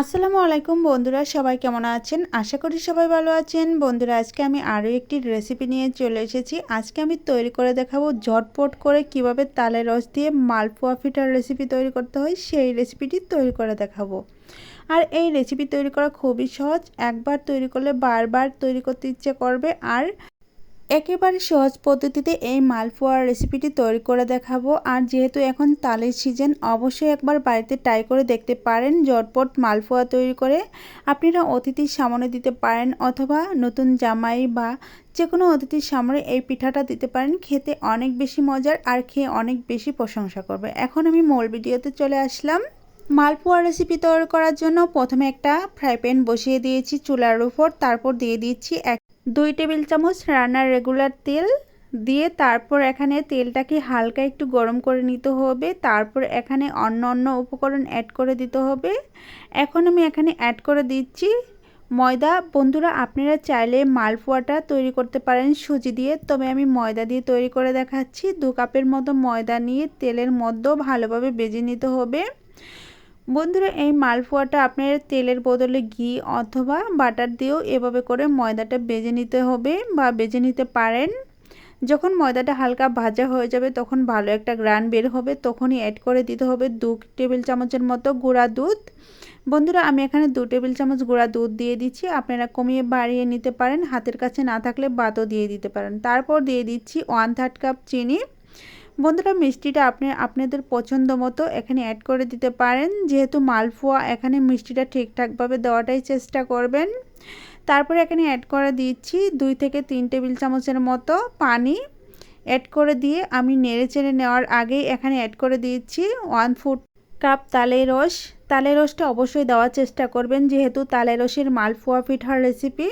আসসালামু আলাইকুম বন্ধুরা, সবাই কেমন আছেন? আশা করি সবাই ভালো আছেন। বন্ধুরা, আজকে আমি আরও একটি রেসিপি নিয়ে চলে এসেছি। আজকে আমি তৈরি করে দেখাবো ঝটপট করে কীভাবে তালের রস দিয়ে মালপোয়া ফিটার রেসিপি তৈরি করতে হয়, সেই রেসিপিটি তৈরি করে দেখাবো। আর এই রেসিপি তৈরি করা খুবই সহজ, একবার তৈরি করলে বারবার তৈরি করতে ইচ্ছে করবে। আর একেবারে সহজ পদ্ধতিতে এই মালপোয়ার রেসিপিটি তৈরি করে দেখাবো। আর যেহেতু এখন তালের সিজন অবশ্যই একবার বাড়িতে ট্রাই করে দেখতে পারেন জটপট মালপোয়া তৈরি করে। আপনারা অতিথির সামনে দিতে পারেন অথবা নতুন জামাই বা যে কোনো অতিথির সামনে এই পিঠাটা দিতে পারেন। খেতে অনেক বেশি মজার আর খেয়ে অনেক বেশি প্রশংসা করবে। এখন আমি মূল ভিডিওতে চলে আসলাম। মালপোয়া রেসিপি তৈরি করার জন্য প্রথমে একটা ফ্রাই প্যান বসিয়ে দিয়েছি চুলার উপর, তারপর দিয়ে দিচ্ছি এক দুই টেবিল চামচ রান্নার রেগুলার তেল দিয়ে তারপর এখানে তেলটাকে হালকা একটু গরম করে নিতে হবে। তারপর এখানে অন্য অন্য উপকরণ অ্যাড করে দিতে হবে। এখন আমি এখানে অ্যাড করে দিচ্ছি ময়দা। বন্ধুরা, আপনারা চাইলে মালপোয়াটা তৈরি করতে পারেন সুজি দিয়ে। তবে আমি ময়দা দিয়ে তৈরি করে দেখাচ্ছি। দু কাপের মতো ময়দা নিয়ে তেলের মধ্যেও ভালোভাবে বেজে নিতে হবে। বন্ধুরা, এই মালপোয়াটা আপনার তেলের বদলে ঘি অথবা বাটার দিয়েও এভাবে করে ময়দাটা বেজে নিতে হবে বা বেজে নিতে পারেন। যখন ময়দাটা হালকা ভাজা হয়ে যাবে, তখন ভালো একটা গ্রান বের হবে, তখনই অ্যাড করে দিতে হবে দু টেবিল চামচের মতো গুঁড়া দুধ। বন্ধুরা, আমি এখানে দু টেবিল চামচ গুঁড়া দুধ দিয়ে দিচ্ছি, আপনারা কমিয়ে বাড়িয়ে নিতে পারেন, হাতের কাছে না থাকলে বাতও দিয়ে দিতে পারেন। তারপর দিয়ে দিচ্ছি ওয়ান থার্ড কাপ চিনি। বন্ধুরা, মিষ্টিটা আপনি, আপনাদের পছন্দ মতো এখানে অ্যাড করে দিতে পারেন। যেহেতু মালপোয়া, এখানে মিষ্টিটা ঠিকঠাকভাবে দেওয়াটাই চেষ্টা করবেন। তারপরে এখানে অ্যাড করে দিচ্ছি দুই থেকে তিন টেবিল চামচের মতো পানি। অ্যাড করে দিয়ে আমি নেড়ে চেড়ে নেওয়ার আগেই এখানে অ্যাড করে দিচ্ছি ওয়ান ফুট কাপ তালের রস। তালের রসটা অবশ্যই দেওয়ার চেষ্টা করবেন, যেহেতু তালের রসের মালপোয়া পিঠার রেসিপি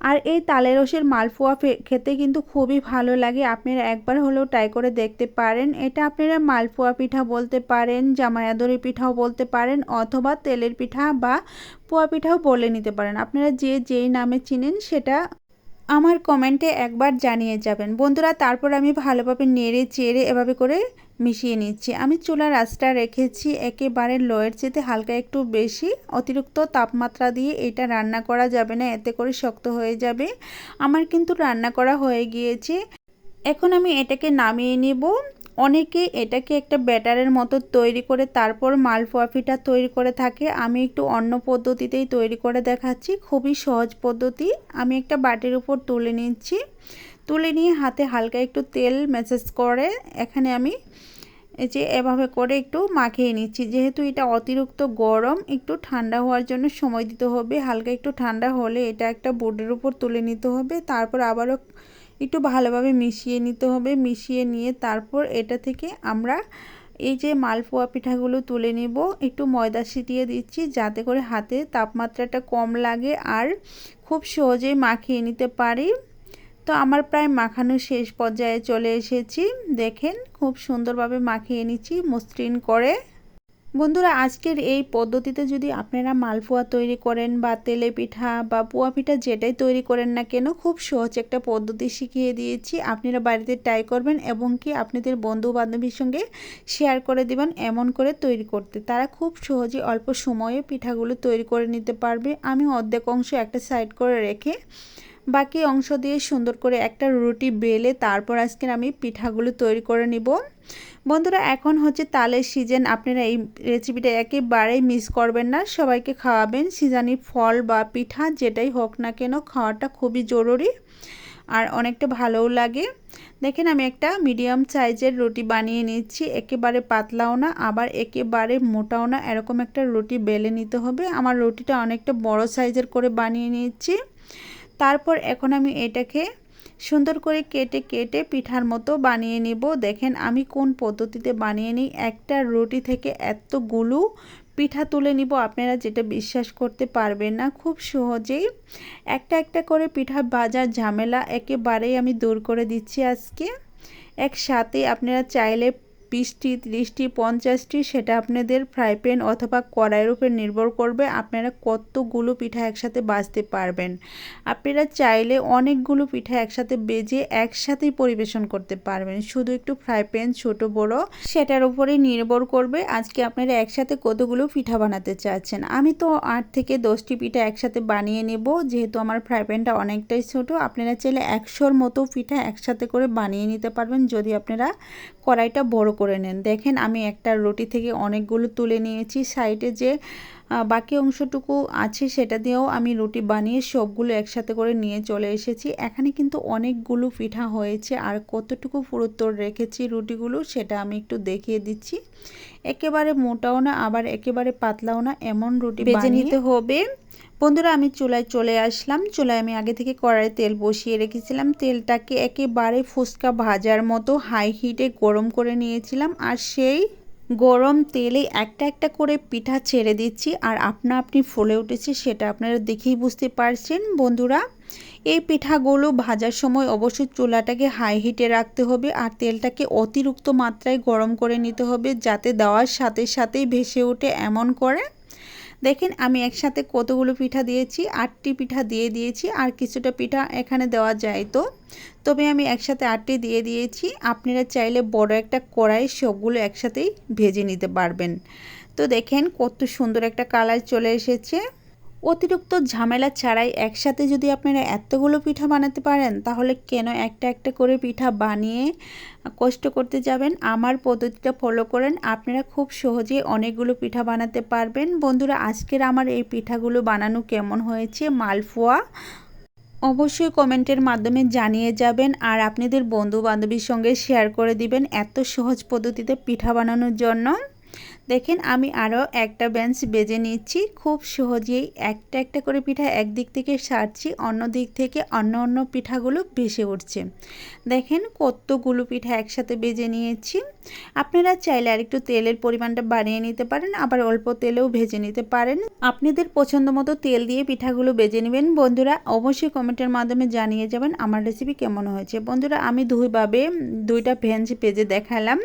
আর এই তালের রসের মালপোয়া খেতে কিন্তু খুবই ভালো লাগে। আপনারা একবার হলেও ট্রাই করে দেখতে পারেন। এটা আপনারা মালপোয়া পিঠা বলতে পারেন, জামায়াদরি পিঠাও বলতে পারেন, অথবা তেলের পিঠা বা পোয়া পিঠাও বলে নিতে পারেন। আপনারা যে যেই নামে চিনেন সেটা আমার কমেন্টে একবার জানিয়ে যাবেন। বন্ধুরা, তারপর আমি ভালোভাবে নেড়ে চেড়ে এভাবে করে মিশিয়ে নিচ্ছি। আমি চুলার আঁচটা রেখেছি একেবারে লোয়ের চেতে হালকা একটু বেশি। অতিরিক্ত তাপমাত্রা দিয়ে এটা রান্না করা যাবে না, এতে করে শক্ত হয়ে যাবে। আমার কিন্তু রান্না করা হয়ে গিয়েছে। এখন আমি এটাকে নামিয়ে নিব। অনেকে এটাকে একটা ব্যাটারের মতো তৈরি করে, তারপর মালপোয়া পিঠা তৈরি করে থাকে। আমি একটু অন্য পদ্ধতিতেই তৈরি করে দেখাচ্ছি। খুবই সহজ পদ্ধতি। আমি একটা বাটির উপর তুলে নিচ্ছি। তুলে নিয়ে হাতে হালকা একটু তেল ম্যাসেজ করে। এখানে আমি যে এভাবে করে একটু মাখিয়ে নিচ্ছি। যেহেতু এটা অতিরিক্ত গরম, একটু ঠান্ডা হওয়ার জন্য সময় দিতে হবে। হালকা একটু ঠান্ডা হলে এটা একটা বোর্ডের উপর তুলে নিতে হবে। তারপর আবারও একটু ভালোভাবে মিশিয়ে নিতে হবে। মিশিয়ে নিয়ে তারপর এটা থেকে আমরা এই যে মালপোয়া পিঠাগুলো তুলে নিব। একটু ময়দা ছিটিয়ে দিচ্ছি যাতে করে হাতে তাপমাত্রাটা কম লাগে আর খুব সহজেই মাখিয়ে নিতে পারি। তো আমার প্রায় মাখানো শেষ পর্যায়ে চলে এসেছি। দেখেন, খুব সুন্দরভাবে মাখিয়ে নিচ্ছি, মসৃণ করে। বন্ধুরা, আজকের এই পদ্ধতিতে যদি আপনারা মালপোয়া তৈরি করেন বা তেলে পিঠা বা পোয়া পিঠা যেটাই তৈরি করেন না কেন, খুব সহজ একটা পদ্ধতি শিখিয়ে দিয়েছি। আপনারা বাড়িতে ট্রাই করবেন এবং কি আপনাদের বন্ধু বান্ধবীর সঙ্গে শেয়ার করে দিবেন, এমন করে তৈরি করতে। তারা খুব সহজে অল্প সময়ে পিঠাগুলো তৈরি করে নিতে পারবে। আমি অর্ধেক অংশ একটা সাইড করে রেখে বাকি অংশ দিয়ে সুন্দর করে একটা রুটি বেলে তারপর আজকে আমি পিঠাগুলো তৈরি করে নিব। বন্ধুরা, এখন হচ্ছে তালের সিজন। আপনারা এই রেসিপিটা একেবারেই মিস করবেন না। সবাইকে খাওয়াবেন। সিজানি ফল বা পিঠা যেটাই হোক না কেন, খাওয়াটা খুবই জরুরি আর অনেকটা ভালোও লাগে। দেখেন, আমি একটা মিডিয়াম সাইজের রুটি বানিয়ে নিচ্ছি। একেবারে পাতলাও না, আবার একেবারে মোটাও না। এরকম একটা রুটি বেলে নিতে হবে। আমার রুটিটা অনেকটা বড় সাইজের করে বানিয়ে নিচ্ছি। তারপর এখন আমি এটাকে সুন্দর করে কেটে কেটে পিঠার মতো বানিয়ে নিব। দেখেন আমি কোন পদ্ধতিতে বানিয়ে নিই। একটা রুটি থেকে এতগুলো পিঠা তুলে নিব, আপনারা যেটা বিশ্বাস করতে পারবেন না। খুব সহজেই একটা একটা করে পিঠা বাজার ঝামেলা একেবারেই আমি দূর করে দিচ্ছি আজকে। একসাথে আপনারা চাইলে বিশটি, ত্রিশটি, পঞ্চাশটি, সেটা আপনাদের ফ্রাই প্যান অথবা কড়াইয়ের উপর নির্ভর করবে আপনারা কতগুলো পিঠা একসাথে বাজতে পারবেন। আপনারা চাইলে অনেকগুলো পিঠা একসাথে বেজে একসাথেই পরিবেশন করতে পারবেন। শুধু একটু ফ্রাই প্যান ছোটো বড়ো, সেটার উপরেই নির্ভর করবে আজকে আপনারা একসাথে কতগুলো পিঠা বানাতে চাচ্ছেন। আমি তো আট থেকে দশটি পিঠা একসাথে বানিয়ে নেব, যেহেতু আমার ফ্রাই প্যানটা অনেকটাই ছোটো। আপনারা চাইলে একশোর মতো পিঠা একসাথে করে বানিয়ে নিতে পারবেন, যদি আপনারা কড়াইটা বড় করে নেন। দেখেন আমি একটা রুটি থেকে অনেকগুলো তুলে নিয়েছি। সাইডে যে বাকি অংশটুকু আছে সেটা দিয়েও আমি রুটি বানিয়ে সবগুলো একসাথে করে নিয়ে চলে এসেছি। এখানে কিন্তু অনেকগুলো পিঠা হয়েছে আর কতটুকু পুরোত্তর রেখেছি রুটিগুলো সেটা আমি একটু দেখিয়ে দিচ্ছি। একেবারে মোটাও না আবার একেবারে পাতলাও না এমন রুটি বেজে নিতে হবে। বন্ধুরা, আমি চুলায় চলে আসলাম। চুলায় আমি আগে থেকে কড়াই তেল বসিয়ে রেখেছিলাম। তেলটাকে একেবারে ফুচকা ভাজার মতো হাই হিটে গরম করে নিয়েছিলাম। আর সেই গরম তেলে একটা একটা করে পিঠা ছেড়ে দিচ্ছি। আর আপনা আপনি ফুলে উঠেছে সেটা আপনারা দেখেই বুঝতে পারছেন। বন্ধুরা, এই পিঠাগুলো ভাজার সময় অবশ্যই চুলাটাকে হাই হিটে রাখতে হবে। আর তেলটাকে অতিরিক্ত মাত্রায় গরম করে নিতে হবে যাতে দেওয়ার সাথে সাথেই ভেসে ওঠে এমন করে। দেখেন আমি একসাথে কতগুলো পিঠা দিয়েছি, আটটি পিঠা দিয়ে দিয়েছি আর কিছুটা পিঠা এখানে দেওয়া যায় তো। তবে আমি একসাথে আটটি দিয়ে দিয়েছি, আপনারা চাইলে বড় একটা কড়াই সবগুলো একসাথেই ভেজে নিতে পারবেন। তো দেখেন কত সুন্দর একটা কালার চলে এসেছে। অতিরিক্ত ঝামেলা ছাড়াই একসাথে যদি আপনারা এতগুলো পিঠা বানাতে পারেন, তাহলে কেন একটা একটা করে পিঠা বানিয়ে কষ্ট করতে যাবেন? আমার পদ্ধতিটা ফলো করেন। আপনারা খুব সহজে অনেকগুলো পিঠা বানাতে পারবেন। বন্ধুরা, আজকের আমার এই পিঠাগুলো বানানো কেমন হয়েছে মালপোয়া? অবশ্যই কমেন্টের মাধ্যমে জানিয়ে যাবেন আর আপনাদের বন্ধু বান্ধবীর সঙ্গে শেয়ার করে দিবেন এত সহজ পদ্ধতিতে পিঠা বানানোর জন্য। দেখেন আমি আরও একটা বেঞ্চ বেজে নিচ্ছি। খুব সহজেই একটা একটা করে পিঠা একদিক থেকে সারছি, অন্য দিক থেকে অন্য অন্য পিঠাগুলো ভেসে উঠছে। দেখেন কতগুলো পিঠা একসাথে বেজে নিয়েছি। আপনারা চাইলে আর একটু তেলের পরিমাণটা বাড়িয়ে নিতে পারেন, আবার অল্প তেলেও ভেজে নিতে পারেন। আপনাদের পছন্দ মতো তেল দিয়ে পিঠাগুলো বেজে নেবেন। বন্ধুরা, অবশ্যই কমেন্টের মাধ্যমে জানিয়ে যাবেন আমার রেসিপি কেমন হয়েছে। বন্ধুরা, আমি দুইভাবে, দুইটা ভেঞ্চ পেজে দেখালাম।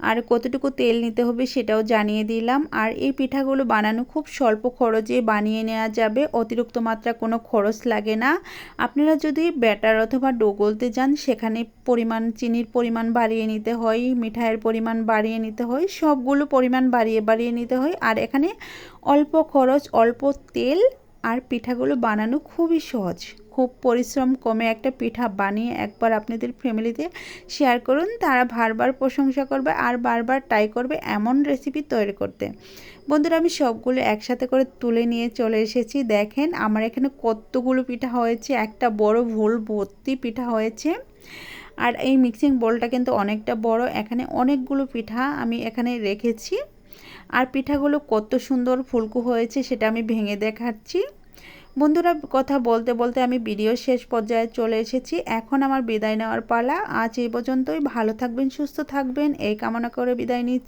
আর কতটুকু তেল নিতে হবে সেটাও জানিয়ে দিলাম। আর এই পিঠাগুলো বানানো খুব স্বল্প খরচে বানিয়ে নেওয়া যাবে, অতিরিক্ত মাত্রা কোনো খরচ লাগে না। আপনারা যদি ব্যাটার অথবা ডো গলতে যান, সেখানে পরিমাণ, চিনির পরিমাণ বাড়িয়ে নিতে হয়, মিঠাইয়ের পরিমাণ বাড়িয়ে নিতে হয়, সবগুলো পরিমাণ বাড়িয়ে বাড়িয়ে নিতে হয়। আর এখানে অল্প খরচ, অল্প তেল আর পিঠাগুলো বানানো খুবই সহজ। খুব পরিশ্রম কমে একটা পিঠা বানিয়ে একবার আপনাদের ফ্যামিলিতে শেয়ার করুন। তারা বারবার প্রশংসা করবে আর বারবার ট্রাই করবে এমন রেসিপি তৈরি করতে। বন্ধুরা, আমি সবগুলো একসাথে করে তুলে নিয়ে চলে এসেছি। দেখেন আমার এখানে কতগুলো পিঠা হয়েছে, একটা বড় ভুল ভর্তি পিঠা হয়েছে। আর এই মিক্সিং বোলটা কিন্তু অনেকটা বড়, এখানে অনেকগুলো পিঠা আমি এখানে রেখেছি। আর পিঠাগুলো কত সুন্দর ফুলকু হয়েছে সেটা আমি ভেঙে দেখাচ্ছি। বন্ধুরা, কথা বলতে বলতে আমি ভিডিও শেষ পর্যায়ে চলে এসেছি। এখন আমার বিদায় নেওয়ার পালা। আজ এই পর্যন্তই। ভালো থাকবেন, সুস্থ থাকবেন। এই কামনা করে বিদায় নিচ্ছি।